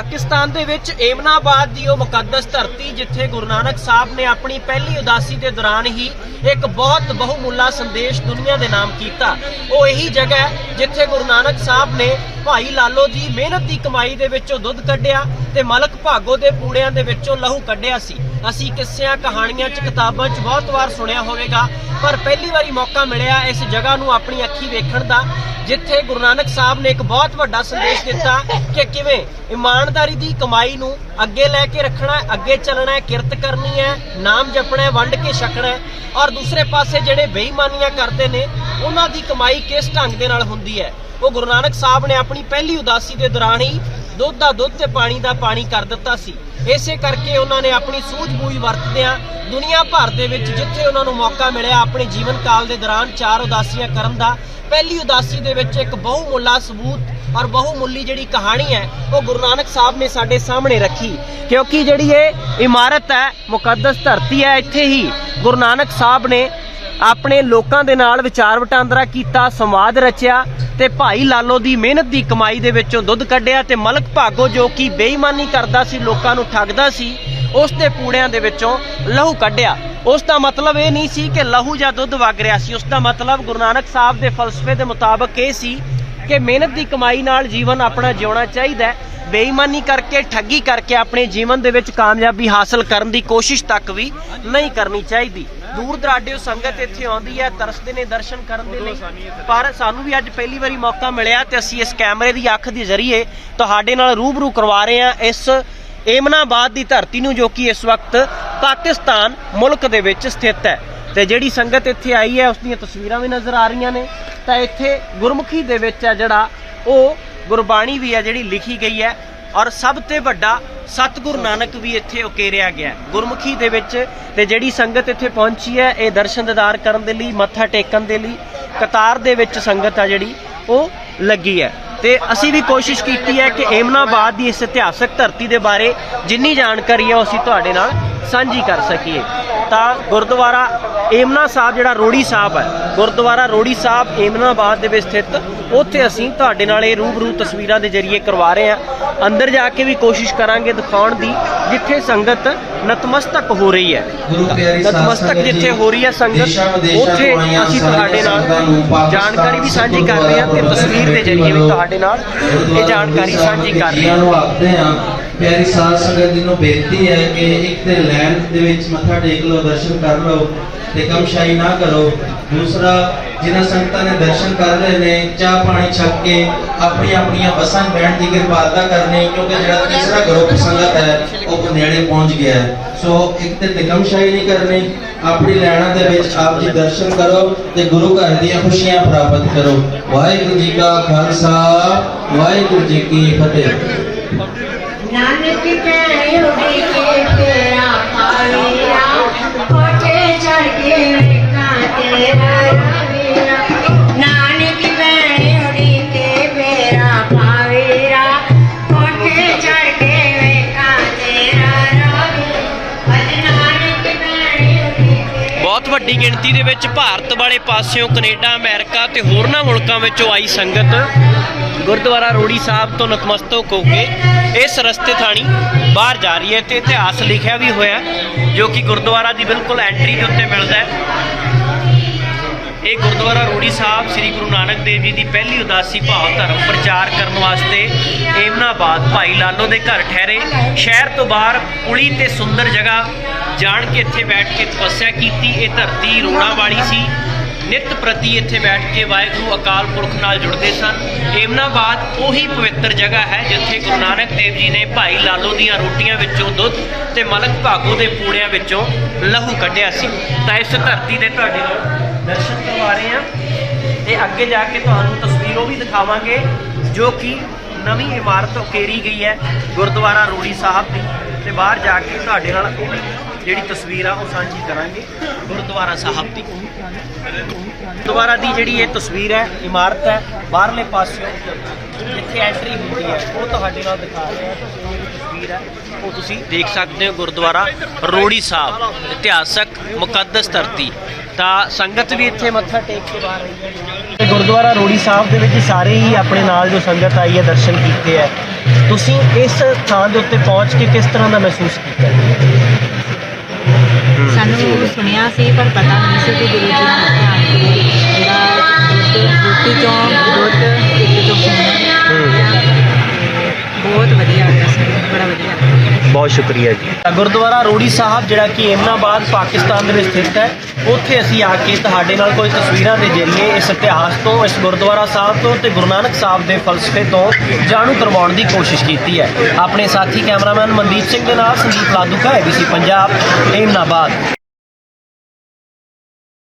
ਪਾਕਿਸਤਾਨ ਦੇ ਵਿੱਚ ਏਮਨਾਬਾਦ ਦੀ ਉਹ ਮੁਕੱਦਸ ਧਰਤੀ ਜਿੱਥੇ ਗੁਰੂ ਨਾਨਕ ਸਾਹਿਬ ਨੇ ਆਪਣੀ ਪਹਿਲੀ ਉਦਾਸੀ ਦੇ ਦੌਰਾਨ ਹੀ ਇੱਕ ਬਹੁਤ ਬਹੁਮੁੱਲਾ ਸੰਦੇਸ਼ ਦੁਨੀਆ ਦੇ ਨਾਮ ਕੀਤਾ। ਉਹ ਇਹੀ ਜਗ੍ਹਾ ਹੈ ਜਿੱਥੇ ਗੁਰੂ ਨਾਨਕ ਸਾਹਿਬ ਨੇ ਭਾਈ ਲਾਲੋ ਦੀ ਮਿਹਨਤ ਦੀ ਕਮਾਈ ਦੇ ਵਿੱਚੋਂ ਦੁੱਧ ਕੱਢਿਆ ਤੇ ਮਲਕ ਭਾਗੋ ਦੇ ਪੂੜਿਆਂ ਦੇ ਵਿੱਚੋਂ ਲਹੂ ਕੱਢਿਆ ਸੀ। ਅਸੀਂ ਕਿੱਸਿਆਂ, ਕਹਾਣੀਆਂ 'ਚ, ਕਿਤਾਬਾਂ 'ਚ ਬਹੁਤ ਵਾਰ ਸੁਣਿਆ ਹੋਵੇਗਾ, ਪਰ ਪਹਿਲੀ ਵਾਰੀ ਮੌਕਾ ਮਿਲਿਆ ਇਸ ਜਗ੍ਹਾ ਨੂੰ ਆਪਣੀ ਅੱਖੀ ਵੇਖਣ ਦਾ, ਜਿੱਥੇ ਗੁਰੂ ਨਾਨਕ ਸਾਹਿਬ ਨੇ ਇੱਕ ਬਹੁਤ ਵੱਡਾ ਸੰਦੇਸ਼ ਦਿੱਤਾ ਕਿ ਕਿਵੇਂ ਇਮਾਨਦਾਰੀ ਦੀ ਕਮਾਈ ਨੂੰ ਅੱਗੇ ਲੈ ਕੇ ਰੱਖਣਾ ਹੈ, ਅੱਗੇ ਚੱਲਣਾ ਹੈ, ਕਿਰਤ ਕਰਨੀ ਹੈ, ਨਾਮ ਜਪਣਾ ਹੈ, ਵੰਡ ਕੇ ਛਕਣਾ ਹੈ, ਔਰ ਦੂਸਰੇ ਪਾਸੇ ਜਿਹੜੇ ਬੇਈਮਾਨੀਆਂ ਕਰਦੇ ਨੇ, ਉਹਨਾਂ ਦੀ ਕਮਾਈ ਕਿਸ ਢੰਗ ਦੇ ਨਾਲ ਹੁੰਦੀ ਹੈ? ਉਹ ਗੁਰੂ ਨਾਨਕ ਸਾਹਿਬ ਨੇ ਆਪਣੀ ਪਹਿਲੀ ਉਦਾਸੀ ਦੇ ਦੌਰਾਨ ਹੀ ਦੁੱਧ ਦਾ ਦੁੱਧ ਤੇ ਪਾਣੀ ਦਾ ਪਾਣੀ ਕਰ ਦਿੱਤਾ ਸੀ। ਇਸੇ ਕਰਕੇ ਉਹਨਾਂ ਨੇ ਆਪਣੀ ਸੂਝ-ਬੂਝ ਵਰਤਦਿਆਂ ਦੁਨੀਆ ਭਰ ਦੇ ਵਿੱਚ ਜਿੱਥੇ ਉਹਨਾਂ ਨੂੰ ਮੌਕਾ ਮਿਲਿਆ, ਆਪਣੇ ਜੀਵਨ ਕਾਲ ਦੇ ਦੌਰਾਨ ਚਾਰ ਉਦਾਸੀਆਂ ਕਰਨ ਦਾ, ਪਹਿਲੀ ਉਦਾਸੀ ਦੇ ਵਿੱਚ ਇੱਕ ਬਹੁਮੁੱਲਾ ਸਬੂਤ ਔਰ ਬਹੁਮੁੱਲੀ ਜਿਹੜੀ ਕਹਾਣੀ ਹੈ, ਉਹ ਗੁਰੂ ਨਾਨਕ ਸਾਹਿਬ ਨੇ ਸਾਡੇ ਸਾਹਮਣੇ ਰੱਖੀ। ਕਿਉਂਕਿ ਜਿਹੜੀ ਇਹ ਇਮਾਰਤ ਹੈ, ਮੁਕੱਦਸ ਧਰਤੀ ਹੈ, ਇੱਥੇ ਹੀ ਗੁਰੂ ਨਾਨਕ ਸਾਹਿਬ ਨੇ ਆਪਣੇ ਲੋਕਾਂ ਦੇ ਨਾਲ ਵਿਚਾਰ ਵਟਾਂਦਰਾ ਕੀਤਾ, ਸੰਵਾਦ ਰਚਿਆ ਤੇ ਭਾਈ ਲਾਲੋ ਦੀ ਮਿਹਨਤ ਦੀ ਕਮਾਈ ਦੇ ਵਿੱਚੋਂ ਦੁੱਧ ਕੱਢਿਆ ਤੇ ਮਲਕ ਭਾਗੋ ਜੋ ਕਿ ਬੇਈਮਾਨੀ ਕਰਦਾ ਸੀ, ਲੋਕਾਂ ਨੂੰ ਠੱਗਦਾ ਸੀ, ਉਸ ਦੇ ਪੂੜਿਆਂ ਦੇ ਵਿੱਚੋਂ ਲਹੂ ਕੱਢਿਆ। ਉਸ ਦਾ ਮਤਲਬ ਇਹ ਨਹੀਂ ਸੀ ਕਿ ਲਹੂ ਜਾਂ ਦੁੱਧ ਵਗ ਰਿਹਾ ਸੀ। ਉਸ ਦਾ ਮਤਲਬ ਗੁਰੂ ਨਾਨਕ ਸਾਹਿਬ ਦੇ ਫਲਸਫੇ ਦੇ ਮੁਤਾਬਕ ਇਹ ਸੀ ਕਿ ਮਿਹਨਤ ਦੀ ਕਮਾਈ ਨਾਲ ਜੀਵਨ ਆਪਣਾ ਜਿਉਣਾ ਚਾਹੀਦਾ ਹੈ। ਬੇਈਮਾਨੀ ਕਰਕੇ, ਠੱਗੀ ਕਰਕੇ ਆਪਣੇ ਜੀਵਨ ਦੇ ਵਿੱਚ ਕਾਮਯਾਬੀ ਹਾਸਲ ਕਰਨ ਦੀ ਕੋਸ਼ਿਸ਼ ਤੱਕ ਵੀ ਨਹੀਂ ਕਰਨੀ ਚਾਹੀਦੀ। ਦੂਰ ਦਰਾਡਿਓ ਸੰਗਤ ਇੱਥੇ ਆਉਂਦੀ ਹੈ, ਤਰਸਦੇ ਨੇ, ਦਰਸ਼ਨ ਕਰਨ ਦੇ ਲਈ। ਪਰ ਸਾਨੂੰ ਵੀ ਅੱਜ ਪਹਿਲੀ ਵਾਰੀ ਮੌਕਾ ਮਿਲਿਆ ਤੇ ਅਸੀਂ ਇਸ ਕੈਮਰੇ ਦੀ ਅੱਖ ਦੇ ਜ਼ਰੀਏ ਤੁਹਾਡੇ ਨਾਲ ਰੂਬਰੂ ਕਰਵਾ ਰਹੇ ਹਾਂ ਇਸ ਏਮਨਾਬਾਦ ਦੀ ਧਰਤੀ ਨੂੰ, ਜੋ ਕਿ ਇਸ ਵਕਤ ਪਾਕਿਸਤਾਨ ਮੁਲਕ ਦੇ ਵਿੱਚ ਸਥਿਤ ਹੈ। ਤੇ ਜਿਹੜੀ ਸੰਗਤ ਇੱਥੇ ਆਈ ਹੈ ਉਸ ਦੀਆਂ ਤਸਵੀਰਾਂ ਵੀ ਨਜ਼ਰ ਆ ਰਹੀਆਂ ਨੇ। ਤਾਂ ਇੱਥੇ ਗੁਰਮੁਖੀ ਦੇ ਵਿੱਚ ਹੈ ਜਿਹੜਾ ਉਹ ਗੁਰਬਾਣੀ ਵੀ ਹੈ ਜਿਹੜੀ ਲਿਖੀ ਗਈ ਹੈ ਔਰ ਸਭ ਤੋਂ ਵੱਡਾ ਸਤਿਗੁਰ ਨਾਨਕ ਵੀ ਇੱਥੇ ਉਕੇਰਿਆ ਗਿਆ ਗੁਰਮੁਖੀ ਦੇ ਵਿੱਚ ਤੇ ਜਿਹੜੀ ਸੰਗਤ ਇੱਥੇ ਪਹੁੰਚੀ ਹੈ, ਇਹ ਦਰਸ਼ਨ ਦਿਦਾਰ ਕਰਨ ਦੇ ਲਈ, ਮੱਥਾ ਟੇਕਣ ਦੇ ਲਈ, ਕਤਾਰ ਦੇ ਵਿੱਚ ਸੰਗਤ ਆ ਜਿਹੜੀ, ਉਹ ਲੱਗੀ ਹੈ। ਤੇ ਅਸੀਂ ਵੀ ਕੋਸ਼ਿਸ਼ ਕੀਤੀ ਹੈ ਕਿ ਏਮਨਾਬਾਦ ਦੀ ਇਸ ਇਤਿਹਾਸਕ ਧਰਤੀ ਦੇ ਬਾਰੇ ਜਿੰਨੀ ਜਾਣਕਾਰੀ ਹੈ, ਉਹ ਅਸੀਂ ਤੁਹਾਡੇ ਨਾਲ ਸਾਂਝੀ ਕਰ ਸਕੀਏ। ਤਾਂ ਗੁਰਦੁਆਰਾ ਏਮਨਾ ਸਾਹਿਬ ਜਿਹੜਾ ਰੋੜੀ ਸਾਹਿਬ ਹੈ ਗੁਰਦੁਆਰਾ ਰੋੜੀ ਸਾਹਿਬ ਏਮਨਾਬਾਦ ਦੇ ਵਿੱਚ ਸਥਿਤ ਉੱਥੇ ਅਸੀਂ ਤੁਹਾਡੇ ਨਾਲ ਇਹ ਰੂਬਰੂ ਤਸਵੀਰਾਂ ਦੇ ਜ਼ਰੀਏ ਕਰਵਾ ਰਹੇ ਹਾਂ। ਅੰਦਰ ਜਾ ਕੇ ਵੀ ਕੋਸ਼ਿਸ਼ ਕਰਾਂਗੇ ਦਿਖਾਉਣ ਦੀ ਜਿੱਥੇ ਸੰਗਤ ਨਤਮਸਤਕ ਹੋ ਰਹੀ ਹੈ। ਨਤਮਸਤਕ ਜਿੱਥੇ ਹੋ ਰਹੀ ਹੈ ਸੰਗਤ ਉੱਥੇ ਅਸੀਂ ਤੁਹਾਡੇ ਨਾਲ ਜਾਣਕਾਰੀ ਵੀ ਸਾਂਝੀ ਕਰ ਰਹੇ ਹਾਂ ਤੇ ਤਸਵੀਰ ਦੇ ਜ਼ਰੀਏ ਵੀ ਤੁਹਾਡੇ ਨਾਲ ਇਹ ਜਾਣਕਾਰੀ ਸਾਂਝੀ ਕਰ ਰਹੇ ਹਾਂ ਪਿਆਰੀ ਸਾਧ ਸੰਗਤ ਜੀ ਨੂੰ ਬੇਨਤੀ ਹੈ ਕਿ ਇੱਕ ਤੇ ਲੈਣ ਦੇ ਵਿੱਚ ਮੱਥਾ ਟੇਕ ਲਓ, ਦਰਸ਼ਨ ਕਰ ਲਓ ਤੇ ਕਮਸ਼ਾਈ ਨਾ ਕਰੋ। ਦੂਸਰਾ, ਜਿਨ੍ਹਾਂ ਸੰਗਤਾਂ ਨੇ ਦਰਸ਼ਨ ਕਰ ਲਏ ਨੇ, ਚਾਹ ਪਾਣੀ ਛਕ ਕੇ ਆਪਣੀ ਆਪਣੀਆਂ ਬੱਸਾਂ ਬੈਠਣ ਦੀ ਕਿਰਪਾਲਤਾ ਕਰਨੀ, ਕਿਉਂਕਿ ਜਿਹੜਾ ਤੀਸਰਾ ਗਰੁੱਪ ਸੰਗਤ ਹੈ, ਉਹ ਨੇੜੇ ਪਹੁੰਚ ਗਿਆ ਹੈ। ਸੋ ਇੱਕ ਤੇ ਨਿਕਮਸ਼ਾਈ ਨਹੀਂ ਕਰਨੀ, ਆਪਣੀ ਲੈਣਾ ਦੇ ਵਿੱਚ ਆਪ ਜੀ ਦਰਸ਼ਨ ਕਰੋ ਤੇ ਗੁਰੂ ਘਰ ਦੀਆਂ ਖੁਸ਼ੀਆਂ ਪ੍ਰਾਪਤ ਕਰੋ। ਵਾਹਿਗੁਰੂ ਜੀ ਕਾ ਖਾਲਸਾ, ਵਾਹਿਗੁਰੂ ਜੀ ਕੀ ਫਤਿਹ। ਨਾਨਕ ਕਹਿ ਉਡੀ ਤੇਰਾ ਪਾਵੀਰਾ ਵੱਡੀ ਗਿਣਤੀ ਦੇ ਵਿੱਚ ਭਾਰਤ ਵਾਲੇ ਪਾਸਿਓਂ ਕੈਨੇਡਾ, ਅਮਰੀਕਾ ਤੇ ਹੋਰਨਾਂ ਮੁਲਕਾਂ ਵਿੱਚੋਂ ਆਈ ਸੰਗਤ। ਗੁਰਦੁਆਰਾ ਰੋੜੀ ਸਾਹਿਬ ਤੋਂ ਨਤਮਸਤਕ ਹੋ ਕੇ ਇਸ ਰਸਤੇ ਥਾਣੀ ਬਾਹਰ ਜਾ ਰਹੀ ਹੈ ਤੇ ਇਤਿਹਾਸ ਲਿਖਿਆ ਵੀ ਹੋਇਆ ਜੋ ਕਿ ਗੁਰਦੁਆਰਾ ਦੀ ਬਿਲਕੁਲ ਐਂਟਰੀ ਦੇ ਉੱਤੇ ਮਿਲਦਾ ਹੈ। ਇਹ ਗੁਰਦੁਆਰਾ ਰੋੜੀ ਸਾਹਿਬ ਸ੍ਰੀ ਗੁਰੂ ਨਾਨਕ ਦੇਵ ਜੀ ਦੀ ਪਹਿਲੀ ਉਦਾਸੀ ਭਾਵ ਧਰਮ ਪ੍ਰਚਾਰ ਕਰਨ ਵਾਸਤੇ ਏਮਨਾਬਾਦ ਭਾਈ ਲਾਲੋ ਦੇ ਘਰ ਠਹਿਰੇ। ਸ਼ਹਿਰ ਤੋਂ ਬਾਹਰ ਪੁਲੀ ਤੇ ਸੁੰਦਰ ਜਗ੍ਹਾ ਜਾਣ ਕੇ ਇੱਥੇ ਬੈਠ ਕੇ ਤਪੱਸਿਆ ਕੀਤੀ। ਇਹ ਧਰਤੀ ਰੋਣਾ ਵਾਲੀ ਸੀ। ਨਿਤ ਪ੍ਰਤੀ ਇੱਥੇ ਬੈਠ ਕੇ ਵਾਹਿਗੁਰੂ ਅਕਾਲ ਪੁਰਖ ਨਾਲ ਜੁੜਦੇ ਸਨ। ਏਮਨਾਬਾਦ ਉਹੀ ਪਵਿੱਤਰ ਜਗ੍ਹਾ ਹੈ ਜਿੱਥੇ ਗੁਰੂ ਨਾਨਕ ਦੇਵ ਜੀ ਨੇ ਭਾਈ ਲਾਲੋ ਦੀਆਂ ਰੋਟੀਆਂ ਵਿੱਚੋਂ ਦੁੱਧ ਤੇ ਮਲਕ ਭਾਗੋ ਦੇ ਪੂੜਿਆਂ ਵਿੱਚੋਂ ਲਹੂ ਕੱਢਿਆ ਸੀ। ਤਾਂ ਇਸ ਧਰਤੀ ਦੇ ਤੁਹਾਡੇ ਨਾਲ ਦਰਸ਼ਨ ਕਰਵਾ ਰਹੇ ਹਾਂ ਤੇ ਅੱਗੇ ਜਾ ਕੇ ਤੁਹਾਨੂੰ ਤਸਵੀਰ ਉਹ ਵੀ ਦਿਖਾਵਾਂਗੇ ਜੋ ਕਿ ਨਵੀਂ ਇਮਾਰਤ ਉਕੇਰੀ ਗਈ ਹੈ ਗੁਰਦੁਆਰਾ ਰੋੜੀ ਸਾਹਿਬ ਦੀ ਤੇ ਬਾਹਰ ਜਾ ਕੇ ਤੁਹਾਡੇ ਨਾਲ ਉਹ ਵੀ ਜਿਹੜੀ ਤਸਵੀਰ ਆ ਉਹ ਸਾਂਝੀ ਕਰਾਂਗੇ ਗੁਰਦੁਆਰਾ ਸਾਹਿਬ ਦੀ। ਗੁਰਦੁਆਰਾ ਦੀ ਜਿਹੜੀ ਇਹ ਤਸਵੀਰ ਹੈ, ਇਮਾਰਤ ਹੈ, ਬਾਹਰਲੇ ਪਾਸਿਓਂ ਜਿੱਥੇ ਐਂਟਰੀ ਹੁੰਦੀ ਹੈ, ਉਹ ਤੁਹਾਡੇ ਨਾਲ ਦਿਖਾ ਰਹੇ ਹਾਂ। ਤਸਵੀਰ ਹੈ, ਉਹ ਤੁਸੀਂ ਦੇਖ ਸਕਦੇ ਹੋ ਗੁਰਦੁਆਰਾ ਰੋੜੀ ਸਾਹਿਬ, ਇਤਿਹਾਸਕ ਮੁਕੱਦਸ ਧਰਤੀ। ਤਾਂ ਸੰਗਤ ਵੀ ਇੱਥੇ ਮੱਥਾ ਟੇਕ ਕੇ ਬਾਹਰ ਆਈ ਹੈ। ਗੁਰਦੁਆਰਾ ਰੋੜੀ ਸਾਹਿਬ ਦੇ ਵਿੱਚ ਸਾਰੇ ਹੀ ਆਪਣੇ ਨਾਲ ਜੋ ਸੰਗਤ ਆਈ ਹੈ ਦਰਸ਼ਨ ਕੀਤੇ ਹੈ। ਤੁਸੀਂ ਇਸ ਥਾਂ ਦੇ ਉੱਤੇ ਪਹੁੰਚ ਕੇ ਕਿਸ ਤਰ੍ਹਾਂ ਦਾ ਮਹਿਸੂਸ ਕੀਤਾ? ਸਾਨੂੰ ਸੁਣਿਆ ਸੀ ਪਰ ਪਤਾ ਨਹੀਂ ਸੀ ਕਿ ਗੁਰੂ ਜੀ ਨੇ ਇੱਥੇ ਆਣ ਕੇ ਜਿਹੜਾ ਦੁੱਧ ਰੋਟੀ ਚੋਂ ਦੁੱਧ ਇੱਕ ਤੋਂ ਖੂਨ ਬਹੁਤ ਵਧੀਆ ਬੜਾ ਵਧੀਆ। ਬਹੁਤ ਸ਼ੁਕਰੀਆ ਜੀ। ਗੁਰਦੁਆਰਾ ਰੋੜੀ ਸਾਹਿਬ, ਜਿਹੜਾ ਕਿ ਏਮਨਾਬਾਦ ਪਾਕਿਸਤਾਨ ਦੇ ਵਿੱਚ ਸਥਿਤ ਹੈ, ਉੱਥੇ ਅਸੀਂ ਆ ਕੇ ਤੁਹਾਡੇ ਨਾਲ ਕੋਈ ਤਸਵੀਰਾਂ ਦੇ ਜ਼ਰੀਏ ਇਸ ਇਤਿਹਾਸ ਤੋਂ, ਇਸ ਗੁਰਦੁਆਰਾ ਸਾਹਿਬ ਤੋਂ ਤੇ ਗੁਰੂ ਨਾਨਕ ਸਾਹਿਬ ਦੇ ਫਲਸਫੇ ਤੋਂ ਜਾਣੂ ਕਰਵਾਉਣ ਦੀ ਕੋਸ਼ਿਸ਼ ਕੀਤੀ ਹੈ। ਆਪਣੇ ਸਾਥੀ ਕੈਮਰਾਮੈਨ ਮਨਦੀਪ ਸਿੰਘ ਦੇ ਨਾਲ ਸੰਦੀਪ ਲਾਦੂਕਾ ਐਬੀਸੀ ਪੰਜਾਬ ਏਮਨਾਬਾਦ